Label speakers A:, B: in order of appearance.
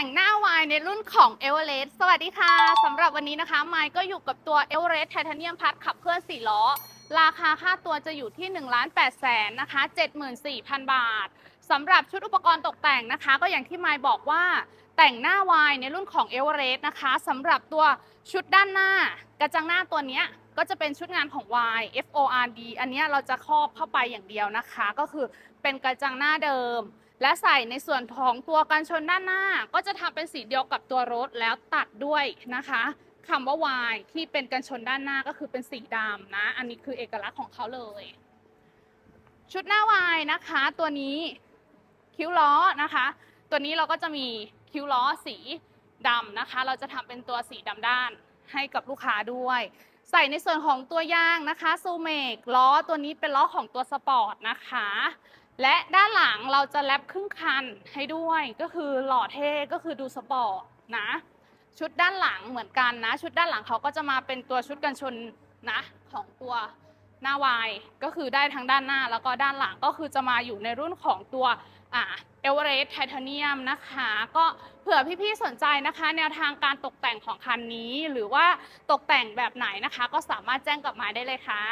A: แต่งหน้าวายในรุ่นของ e v e r e s t สวัสดีค่ะสำหรับวันนี้นะคะไมค์ก็อยู่กับตัว e v e r e s t Titanium Plus ขับเคลื่อน4ล้อ ราคาค่าตัวจะอยู่ที่1 8 0 0 0 0 0นะคะ74,000 บาทสำหรับชุดอุปกรณ์ตกแต่งนะคะ ก็อย่างที่ไมค์บอกว่าแต่งหน้าวายในรุ่นของ e v e r e s t นะคะสำหรับตัวชุดด้านหน้ากระจังหน้าตัวนี้ก็จะเป็นชุดงานของ Y F O R D อันนี้เราจะครอบเข้าไปอย่างเดียวนะคะ ก็คือเป็นกระจังหน้าเดิม และใส่ในส่วนของตัวกันชนด้านหน้า ก็จะทำเป็นสีเดียวกับตัวรถแล้วตัดด้วยนะคะคำว่า Y ที่เป็นกันชนด้านหน้าก็คือเป็นสีดำนะ อันนี้คือเอกลักษณ์ของเขาเลย ชุดหน้า Y นะคะ ตัวนี้คิ้วล้อนะคะ ตัวนี้เราก็จะมีคิ้วล้อสีดำนะคะ เราจะทำเป็นตัวสีดำด้านให้กับลูกค้าด้วย ใส่ในส่วนของตัวยางนะคะซูเมกล้อตัวนี้เป็นล้อของตัวสปอร์ตนะคะ และด้านหลังเราจะแลบครึ่งคันให้ด้วยก็คือหล่อเท่ก็คือดูสปอร์ตนะ ชุดด้านหลังเหมือนกันนะ ชุดด้านหลังเขาก็จะมาเป็นตัวชุดกันชนนะของตัวหน้าวายก็คือได้ทั้งด้านหน้าแล้วก็ด้านหลังก็คือจะมาอยู่ในรุ่นของตัวอ่าเอเวอเรสต์ไทเทเนียมนะคะ ก็เผื่อพี่ๆสนใจนะคะ แนวทางการตกแต่งของคันนี้ หรือว่าตกแต่งแบบไหนนะคะ ก็สามารถแจ้งกลับมาได้เลยค่ะ